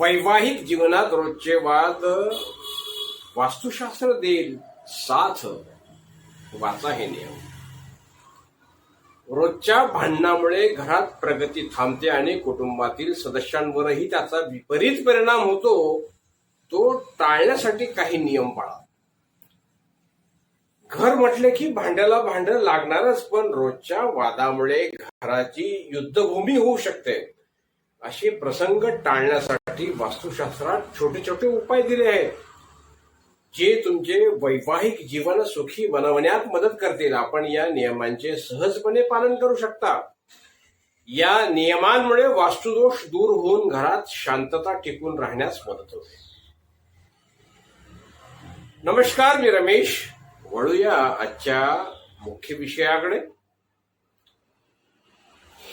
वैवाहिक जीवनात रोजचे वाद वास्तुशास्त्र देईल साथ वाचा हे नियम. रोजच्या भांडणामुळे घरात प्रगती थांबते आणि कुटुंबातील सदस्यांवरही त्याचा विपरीत परिणाम होतो तो टाळण्यासाठी काही नियम पाळा. घर म्हटले की भांड्याला भांड लागणारच पण रोजच्या वादामुळे घराची युद्धभूमी होऊ शकते. असे प्रसंग टाळण्यासाठी वास्तुशास्त्रात छोटे छोटे उपाय दिले आहेत जे तुमचे वैवाहिक जीवन सुखी बनवण्यात मदत करतील. आपण या नियमांचे सहजपणे पालन करू शकता. या नियमांमुळे वास्तुदोष दूर होऊन घरात शांतता टिकून राहण्यास मदत होते. नमस्कार मी रमेश. वळूया आजच्या मुख्य विषयाकडे.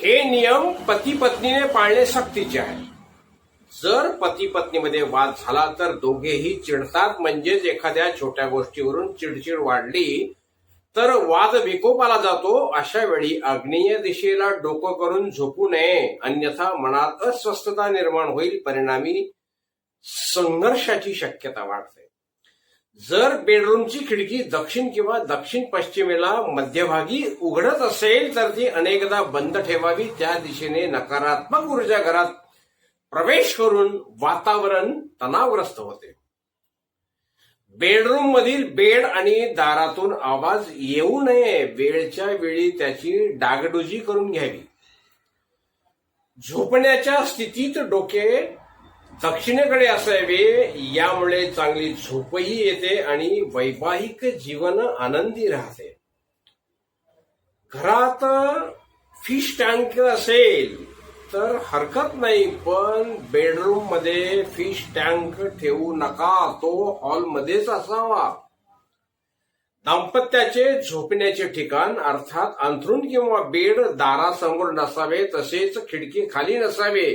हे नियम पती पत्नीने पाळणे सक्तीचे आहे. जर पती पत्नीमध्ये वाद झाला तर दोघेही चिडतात. म्हणजेच एखाद्या छोट्या गोष्टीवरून चिडचिड वाढली तर वाद विकोपाला जातो. अशा वेळी आग्नेय दिशेला डोकं करून झोपू नये. अन्यथा मनात अस्वस्थता निर्माण होईल. परिणामी संघर्षाची शक्यता वाढते. जर बेडरूमची खिडकी दक्षिण किंवा दक्षिण पश्चिमेला मध्यभागी उघडत असेल तर ती अनेकदा बंद ठेवावी. त्या दिशेने नकारात्मक ऊर्जा घरात प्रवेश करून वातावरण तणावग्रस्त होते. बेडरूम मधील बेड आणि दारातून आवाज येऊ नये. वेळच्या वेळी त्याची डागडुजी करून घ्यावी. झोपण्याच्या स्थितीत डोके दक्षिणेकडे असावे यामुळे चांगली झोपही येते आणि वैवाहिक जीवन आनंदी राहते. घरात फिश टँक असेल तर हरकत नाही पण बेडरूममध्ये फिश टँक ठेवू नका तो हॉलमध्येच असावा. दाम्पत्याचे झोपण्याचे ठिकाण अर्थात अंथरूण किंवा बेड दारासमोर नसावे तसेच खिडकी खाली नसावे.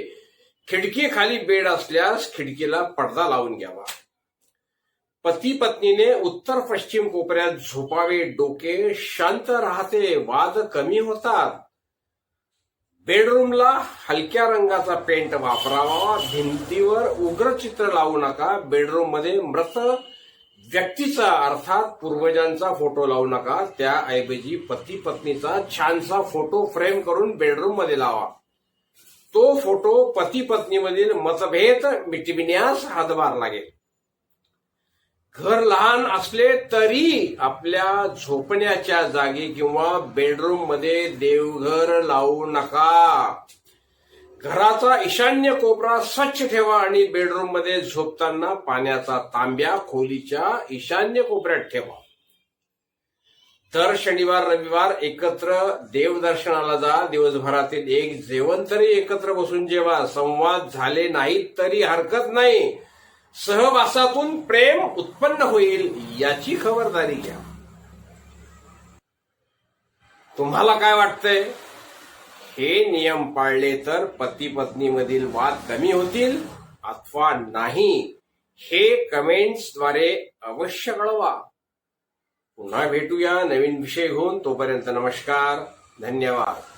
खिडकीखाली बेड असल्यास खिडकीला पडदा लावून घ्यावा. पती पत्नीने उत्तर पश्चिम कोपऱ्यात झोपावे डोके शांत राहते वाद कमी होतात. बेडरूमला हलक्या रंगाचा पेंट वापरावा भिंतीवर उग्र चित्र लावू नका बेडरूममध्ये मृत व्यक्तीचा अर्थात पूर्वजांचा फोटो लावू नका त्याऐवजी पती पत्नीचा छानसा फोटो फ्रेम करून बेडरूममध्ये लावा. तो फोटो पती पत्नीमधील मतभेद मिटविण्यास हातभार लागेल. घर लहान असले तरी आपल्या झोपण्याच्या जागी किंवा बेडरूममध्ये देवघर लावू नका. घराचा ईशान्य कोपरा स्वच्छ ठेवा आणि बेडरूममध्ये झोपताना पाण्याचा तांब्या खोलीच्या ईशान्य कोपऱ्यात ठेवा. दर शनिवार रविवार एकत्र देवदर्शनाला जा. दिवसभरातील एक जेवण तरी एकत्र बसून जेवा. संवाद झाले नाहीत तरी हरकत नाही. सहवासातून प्रेम उत्पन्न होईल याची खबरदारी घ्या. तुम्हाला काय वाटतंय? हे नियम पाळले तर पती पत्नीमधील वाद कमी होतील अथवा नाही? हे कमेंट्सद्वारे अवश्य कळवा. पुन्हा भेटूया नवीन विषय घेऊन. तोपर्यंत नमस्कार धन्यवाद.